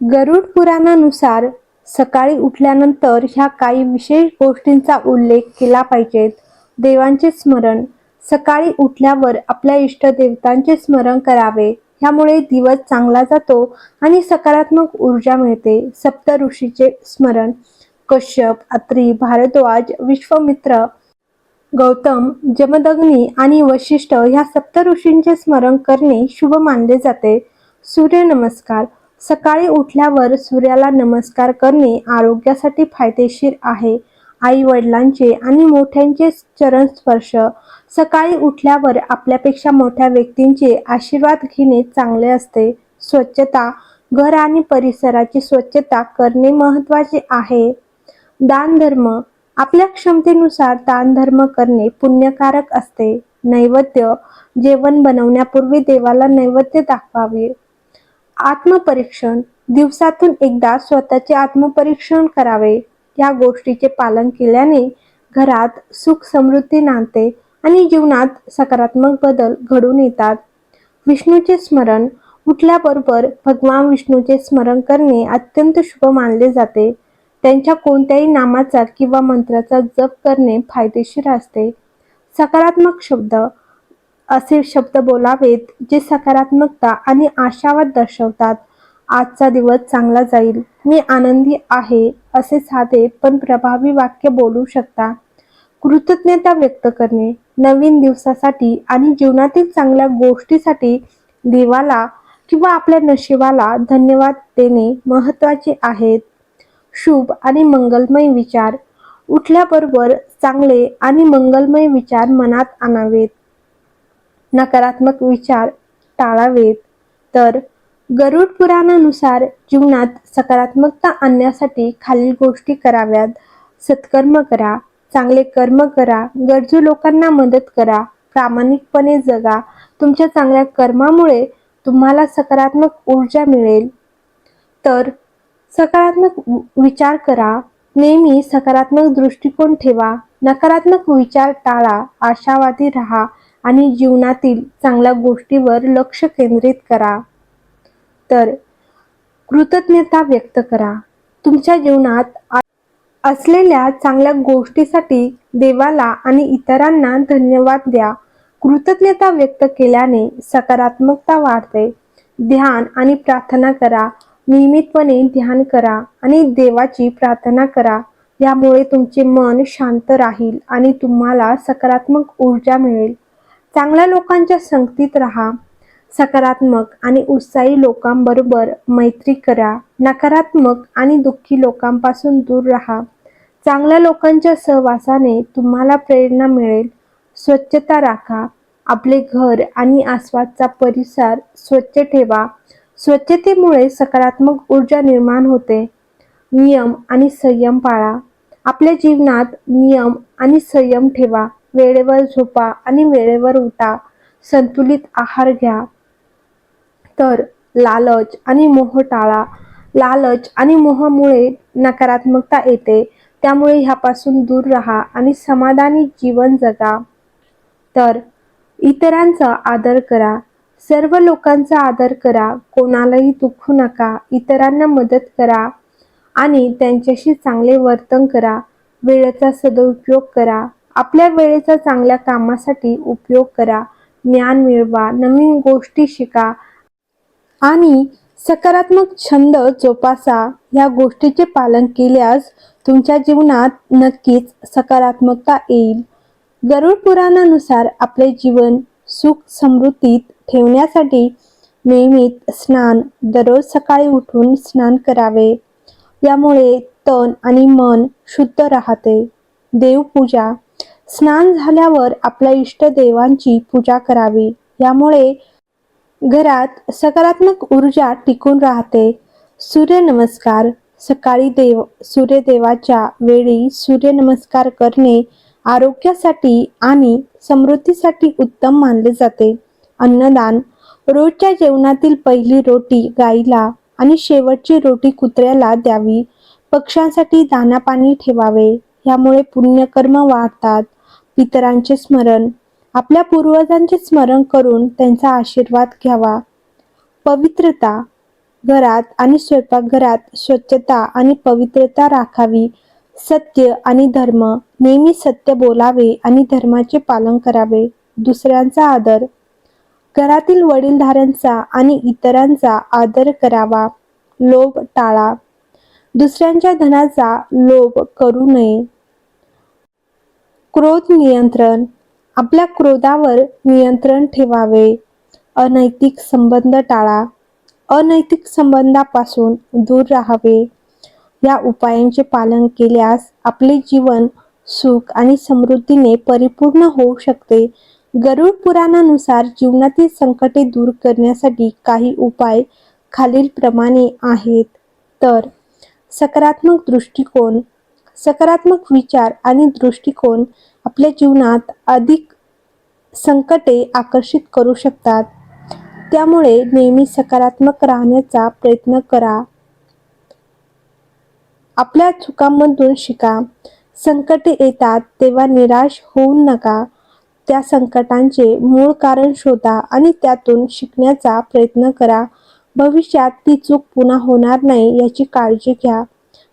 गरुड पुराणानुसार सकाळी उठल्यानंतर ह्या काही विशेष गोष्टींचा उल्लेख केला पाहिजेत देवांचे स्मरण. सकाळी उठल्यावर आपल्या इष्टदेवतांचे स्मरण करावे. ह्यामुळे दिवस चांगला जातो आणि सकारात्मक ऊर्जा मिळते. सप्त ऋषीचे स्मरण. कश्यप अत्री भारद्वाज विश्वमित्र गौतम जमदग्नी आणि वशिष्ठ ह्या सप्त ऋषींचे स्मरण करणे शुभ मानले जाते. सूर्यनमस्कार सकाळी उठल्यावर सूर्याला नमस्कार करणे आरोग्यासाठी फायदेशीर आहे. आई वडिलांचे आणि मोठ्यांचे चरण स्पर्श. सकाळी उठल्यावर आपल्यापेक्षा मोठ्या व्यक्तींचे आशीर्वाद घेणे चांगले असते. स्वच्छता घर आणि परिसराची स्वच्छता करणे महत्त्वाचे आहे. दानधर्म. आपल्या क्षमतेनुसार दानधर्म करणे पुण्यकारक असते. नैवेद्य. जेवण बनवण्यापूर्वी देवाला नैवेद्य दाखवावे. आत्मपरीक्षण दिवसातून एकदा स्वतःचे आत्मपरीक्षण करावे या गोष्टीचे पालन केल्याने घरात सुख समृद्धी नांदते आणि जीवनात सकारात्मक बदल घडून येतात. विष्णूचे स्मरण उठल्याबरोबर भगवान विष्णूचे स्मरण करणे अत्यंत शुभ मानले जाते. त्यांच्या कोणत्याही नामाचा किंवा मंत्राचा जप करणे फायदेशीर असते. सकारात्मक शब्द असे शब्द बोलावेत जे सकारात्मकता आणि आशावाद दर्शवतात. आजचा दिवस चांगला जाईल. मी आनंदी आहे असे साधे पण प्रभावी वाक्य बोलू शकता. कृतज्ञता व्यक्त करणे नवीन दिवसासाठी आणि जीवनातील चांगल्या गोष्टीसाठी देवाला किंवा आपल्या नशिबाला धन्यवाद देणे महत्त्वाचे आहेत. शुभ आणि मंगलमय विचार उठल्याबरोबर चांगले आणि मंगलमय विचार मनात आणावेत. नकारात्मक विचार टाळावेत. तर गरुड पुराणानुसार जीवनात सकारात्मकता आणण्यासाठी खालील गोष्टी कराव्यात. सत्कर्म करा चांगले कर्म करा गरजू लोकांना मदत करा प्रामाणिकपणे जगा. तुमच्या चांगल्या कर्मामुळे तुम्हाला सकारात्मक ऊर्जा मिळेल. तर सकारात्मक विचार करा. नेहमी सकारात्मक दृष्टिकोन ठेवा. नकारात्मक विचार टाळा. आशावादी राहा. आणि जीवनातील चांगल्या गोष्टीवर लक्ष केंद्रित करा. तर कृतज्ञता व्यक्त करा. तुमच्या जीवनात असलेल्या चांगल्या गोष्टीसाठी देवाला आणि इतरांना धन्यवाद द्या. कृतज्ञता व्यक्त केल्याने सकारात्मकता वाढते. ध्यान आणि प्रार्थना करा. नियमितपणे ध्यान करा आणि देवाची प्रार्थना करा. यामुळे तुमचे मन शांत राहील आणि तुम्हाला सकारात्मक ऊर्जा मिळेल. चांगल्या लोकांच्या संगतीत राहा. सकारात्मक आणि उत्साही लोकांबरोबर मैत्री करा. नकारात्मक आणि दुःखी लोकांपासून दूर राहा. चांगल्या लोकांच्या सहवासाने तुम्हाला प्रेरणा मिळेल. स्वच्छता राखा. आपले घर आणि आसपासचा परिसर स्वच्छ ठेवा. स्वच्छतेमुळे सकारात्मक ऊर्जा निर्माण होते. नियम आणि संयम पाळा. आपल्या जीवनात नियम आणि संयम ठेवा. वेळेवर झोपा आणि वेळेवर उठा. संतुलित आहार घ्या. तर लालच आणि मोह टाळा. लालच आणि मोहामुळे नकारात्मकता येते. त्यामुळे ह्यापासून दूर राहा आणि समाधानी जीवन जगा. तर इतरांचा आदर करा. सर्व लोकांचा आदर करा. कोणालाही दुखू नका. इतरांना मदत करा आणि त्यांच्याशी चांगले वर्तन करा. वेळेचा सदुपयोग करा. आपल्या वेळेचा चांगल्या कामासाठी उपयोग करा ज्ञान मिळवा नवीन गोष्टी शिका आणि सकारात्मक छंद जोपासा. या गोष्टीचे पालन केल्यास तुमच्या जीवनात नक्कीच सकारात्मकता येईल. गरुड पुराणानुसार आपले जीवन सुख समृद्धीत ठेवण्यासाठी नियमित स्नान दररोज सकाळी उठून स्नान करावे. यामुळे तन आणि मन शुद्ध राहते. देवपूजा स्नान झाल्यावर आपल्या इष्ट देवांची पूजा करावी. यामुळे घरात सकारात्मक ऊर्जा टिकून राहते. सूर्यनमस्कार सकाळी देव सूर्यदेवाच्या वेळी सूर्यनमस्कार करणे आरोग्यासाठी आणि समृद्धीसाठी उत्तम मानले जाते. अन्नदान. रोजच्या जेवणातील पहिली रोटी गाईला आणि शेवटची रोटी कुत्र्याला द्यावी. पक्ष्यांसाठी दाना पाणी ठेवावे. यामुळे पुण्यकर्म वाढतात. पितरांचे स्मरण. आपल्या पूर्वजांचे स्मरण करून त्यांचा आशीर्वाद घ्यावा. पवित्रता. घरात आणि स्वयंपाकघरात स्वच्छता आणि पवित्रता राखावी. सत्य आणि धर्म. नेहमी सत्य बोलावे आणि धर्माचे पालन करावे. दुसऱ्यांचा आदर. घरातील वडीलधाऱ्यांचा आणि इतरांचा आदर करावा. लोभ टाळा. दुसऱ्यांच्या धनाचा लोभ करू नये. क्रोध नियंत्रण. आपल्या क्रोधावर नियंत्रण ठेवावे. अनैतिक संबंध टाळा. अनैतिक संबंधापासून दूर राहावे. या उपायांचे पालन केल्यास आपले जीवन सुख आणि समृद्धीने परिपूर्ण होऊ शकते. गरुड पुराणानुसार जीवनातील संकटे दूर करण्यासाठी काही उपाय खालीलप्रमाणे आहेत. तर सकारात्मक दृष्टिकोन सकारात्मक विचार आणि दृष्टिकोन आपल्या जीवनात अधिक संकटे आकर्षित करू शकतात. त्यामुळे नेहमी सकारात्मक राहण्याचा प्रयत्न करा. आपल्या चुकांमधून शिका. संकटे येतात तेव्हा निराश होऊ नका. त्या संकटांचे मूळ कारण शोधा आणि त्यातून शिकण्याचा प्रयत्न करा. भविष्यात ती चूक पुन्हा होणार नाही याची काळजी घ्या.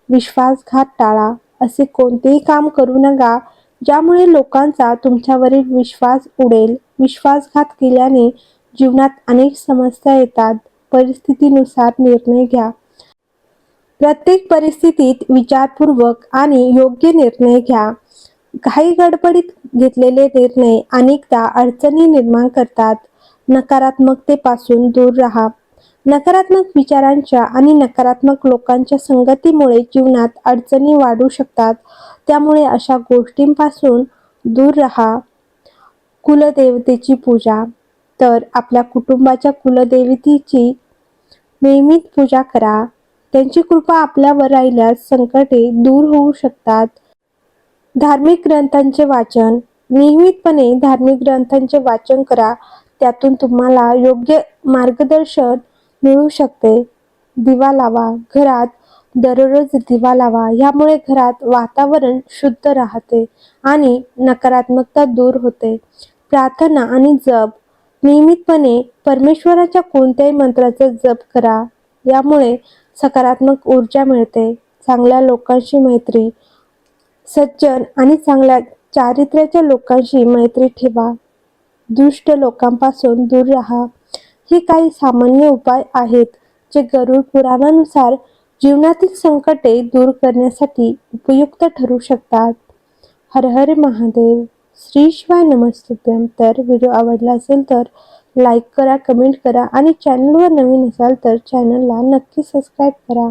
विश्वासघात टाळा. असे कोणतेही काम करू नका ज्यामुळे लोकांचा तुमच्यावरील विश्वास उडेल. विश्वासघात केल्याने जीवनात अनेक समस्या येतात. परिस्थितीनुसार निर्णय घ्या. प्रत्येक परिस्थितीत विचारपूर्वक आणि योग्य निर्णय घ्या. घाई गडबडीत घेतलेले निर्णय अनेकदा अडचणी निर्माण करतात. नकारात्मकतेपासून दूर राहा. नकारात्मक विचारांच्या आणि नकारात्मक लोकांच्या संगतीमुळे जीवनात अडचणी वाढू शकतात. त्यामुळे अशा गोष्टींपासून दूर राहा. कुलदेवतेची पूजा. तर आपल्या कुटुंबाच्या कुलदेवतेची नियमित पूजा करा. त्यांची कृपा आपल्यावर राहिल्यास संकटे दूर होऊ शकतात. धार्मिक ग्रंथांचे वाचन. नियमितपणे धार्मिक ग्रंथांचे वाचन करा. त्यातून तुम्हाला योग्य मार्गदर्शन मिळू शकते. दिवा लावा घरात दररोज दिवा लावा यामुळे घरात वातावरण शुद्ध राहते आणि नकारात्मकता दूर होते. प्रार्थना आणि जप नियमितपणे परमेश्वराच्या कोणत्याही मंत्राचा जप करा यामुळे सकारात्मक ऊर्जा मिळते. चांगल्या लोकांशी मैत्री सज्जन आणि चांगल्या चारित्र्याच्या लोकांशी मैत्री ठेवा. दुष्ट लोकांपासून दूर राहा. हे काही सामान्य उपाय आहेत जे गरुड पुराणानुसार जीवनातील संकटे दूर करण्यासाठी उपयुक्त ठरू शकतात. हर हर महादेव. श्री शिवाय नमस्तुभ्यम तर व्हिडिओ आवडला असेल तर लाईक करा कमेंट करा आणि चॅनलवर नवीन असाल तर चॅनलला नक्की सबस्क्राईब करा.